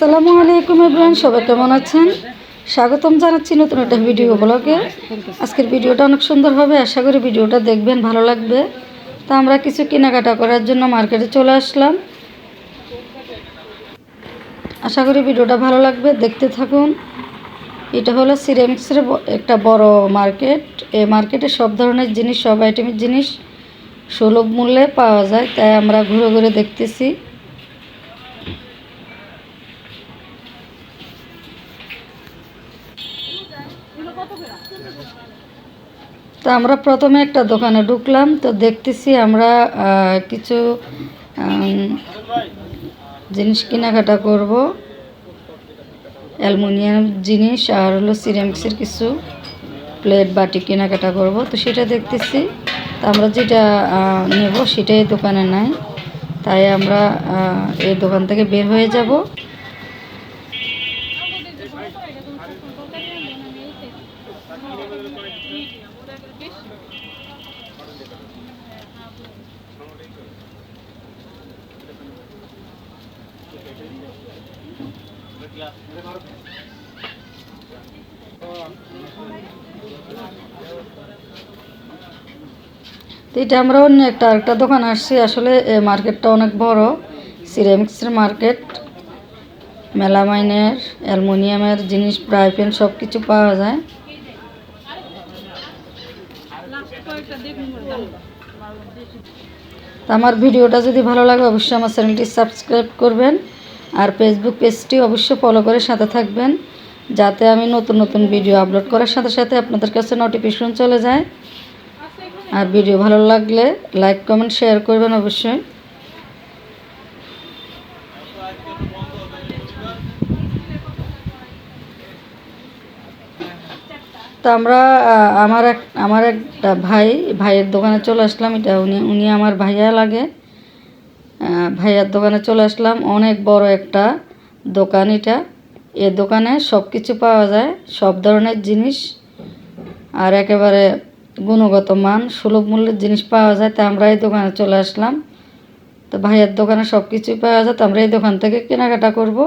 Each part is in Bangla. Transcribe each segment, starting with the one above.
আসসালামু আলাইকুম এভরিওয়ান, সবাই কেমন আছেন? স্বাগতম জানাচ্ছি নতুন একটা ভিডিও ব্লগে। আজকের ভিডিওটা অনেক সুন্দর হবে আশা করি ভিডিওটা দেখবেন, ভালো লাগবে। তা আমরা কিছু কেনাকাটা করার জন্য মার্কেটে চলে আসলাম। আশা করি ভিডিওটা ভালো লাগবে, দেখতে থাকুন। এটা হলো সিরামিক্সের একটা বড় মার্কেট। এই মার্কেটে সব ধরনের জিনিস, সব আইটেমের জিনিস সুলভ মূল্যে পাওয়া যায়, তাই আমরা ঘুরে ঘুরে দেখতেছি। আমরা প্রথমে একটা দোকানে ঢুকলাম, তো দেখতেছি আমরা কিছু জিনিস কেনাকাটা করব। অ্যালুমিনিয়াম জিনিস আর হলো সিরামিক্সের কিছু প্লেট বাটি কেনাকাটা করব। তো সেটা দেখতেছি, তো আমরা যেটা নেব সেটাই দোকানে নাই। তাই আমরা এই দোকান থেকে বের হয়ে যাব। এটা আমরা অন্য একটা আরেকটা দোকান আসছি। আসলে মার্কেটটা অনেক বড় সিরামিক্সের মার্কেট। মেলামাইনের, অ্যালুমিনিয়ামের জিনিস ফ্রাই প্যান সব কিছু পাওয়া যায়। তো আমার ভিডিওটা যদি ভালো লাগে, অবশ্যই আমার চ্যানেলটি সাবস্ক্রাইব করবেন। আর ফেসবুক পেজটি অবশ্যই ফলো করে সাথে থাকবেন, যাতে আমি নতুন নতুন ভিডিও আপলোড করার সাথে সাথে আপনাদের কাছে নোটিফিকেশন চলে যায়। আর ভিডিও ভালো লাগলে লাইক কমেন্ট শেয়ার করবেন অবশ্যই। তো আমরা আমার এক, আমার একটা ভাই, ভাইয়ের দোকানে চলে আসলাম। এটা উনি উনি আমার ভাইয়া লাগে। ভাইয়ার দোকানে চলে আসলাম। অনেক বড় একটা দোকান এটা। এ দোকানে সব কিছু পাওয়া যায়, সব ধরনের জিনিস। আর একেবারে গুণগত মান, সুলভ মূল্যের জিনিস পাওয়া যায়, তা আমরা এই দোকানে চলে আসলাম। তো ভাইয়ের দোকানে সব কিছুই পাওয়া যায়, তো আমরা এই দোকান থেকে কেনাকাটা করব।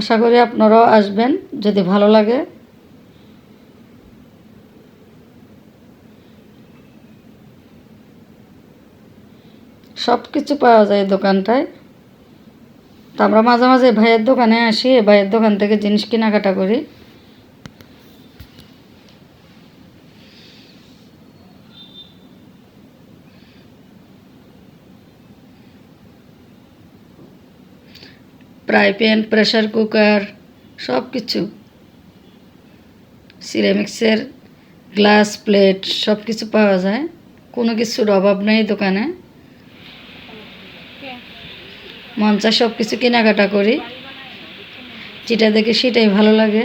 আশা করি আপনারাও আসবেন, যদি ভালো লাগে। সব কিছু পাওয়া যায় দোকানটায়। তো আমরা মাঝে মাঝে ভাইয়ের দোকানে আসি, ভাইয়ের দোকান থেকে জিনিস কেনাকাটা করি। ফ্রাই প্যান প্রেশার কুকার সব কিছু সিরামিক্সের গ্লাস, প্লেট সব কিছু পাওয়া যায়। কোনো কিছুর অভাব নেই দোকানে। মন চায় সব কিছু কেনাকাটা করি। যেটা দেখে সেটাই ভালো লাগে।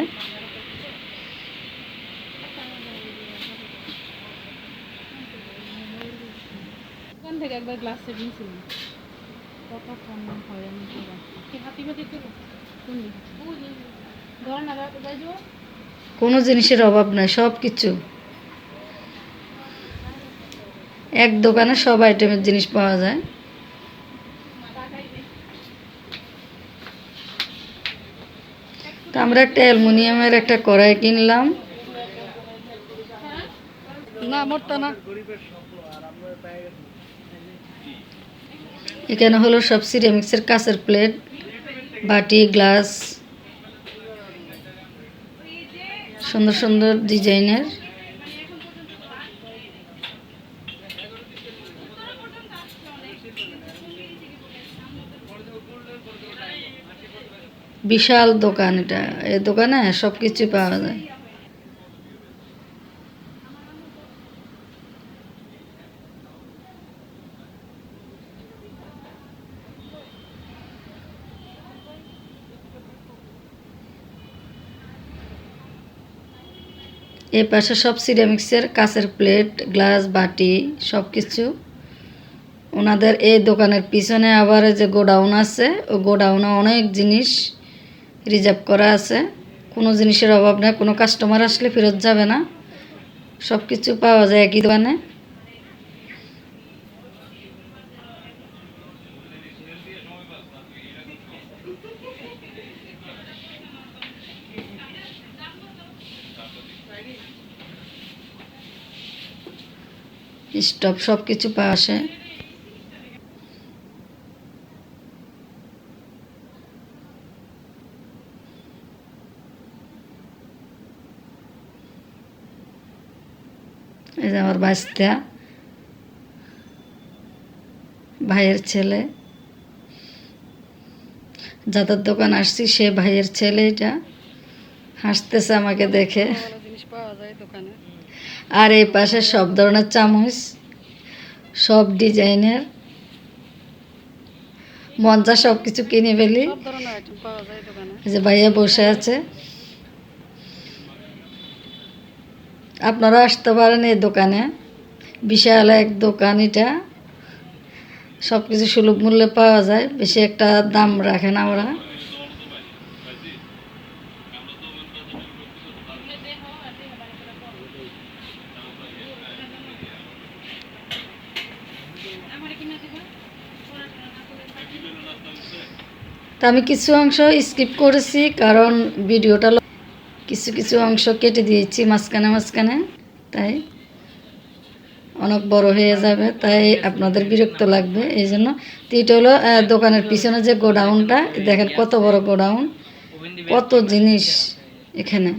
কোনো জিনিসের অভাব নাই সব কিছু এক দোকানে সব আইটেমের জিনিস পাওয়া যায়। আমরা একটা অ্যালুমিনিয়ামের একটা কড়াই কিনলাম। না মরতা না। এখানে হলো সব সিরামিক্সের কাঁচের প্লেট, বাটি, গ্লাস, সুন্দর সুন্দর ডিজাইনের। বিশাল দোকান এটা। এই দোকানে সব কিছু পাওয়া যায়। এ পাশে সব সিরামিক্সের কাঁচের প্লেট, গ্লাস, বাটি সব কিছু ওনাদের এই দোকানের পিছনে আবার যে গোডাউন আছে, ও গোডাউনে অনেক জিনিস রিজার্ভ করা আছে। কোনো জিনিসের অভাব নেই, কোনো কাস্টমার আসলে ফেরত যাবে না। সব কিছু পাওয়া যায় একই দোকানে। স্টপ সব কিছু পাওয়া আসে এই যে আমার বাচ্চা। ভাইয়ের ছেলে। যাদের দোকান আসছি সে ভাইয়ের ছেলে এটা। হাসতেছে আমাকে দেখে। আর এই পাশে সব ধরনের চামচ সব ডিজাইনের। মঞ্চা সব কিছু কিনে ফেলি যে ভাইয়া বসে আছে। আপনারা আসতে পারেন এই দোকানে। বিশাল এক দোকান এটা। সব কিছু সুলভ মূল্যে পাওয়া যায়, বেশি একটা দাম রাখে না ওরা তা আমি কিছু অংশ স্কিপ করেছি, কারণ ভিডিওটা কিছু কিছু অংশ কেটে দিয়েছি মাঝখানে মাঝখানে, তাই অনেক বড় হয়ে যাবে, তাই আপনাদের বিরক্ত লাগবে। এই জন্য তো এটা হলো দোকানের পিছনে যে গোডাউনটা, দেখেন কত বড় গোডাউন, কত জিনিস এখানে।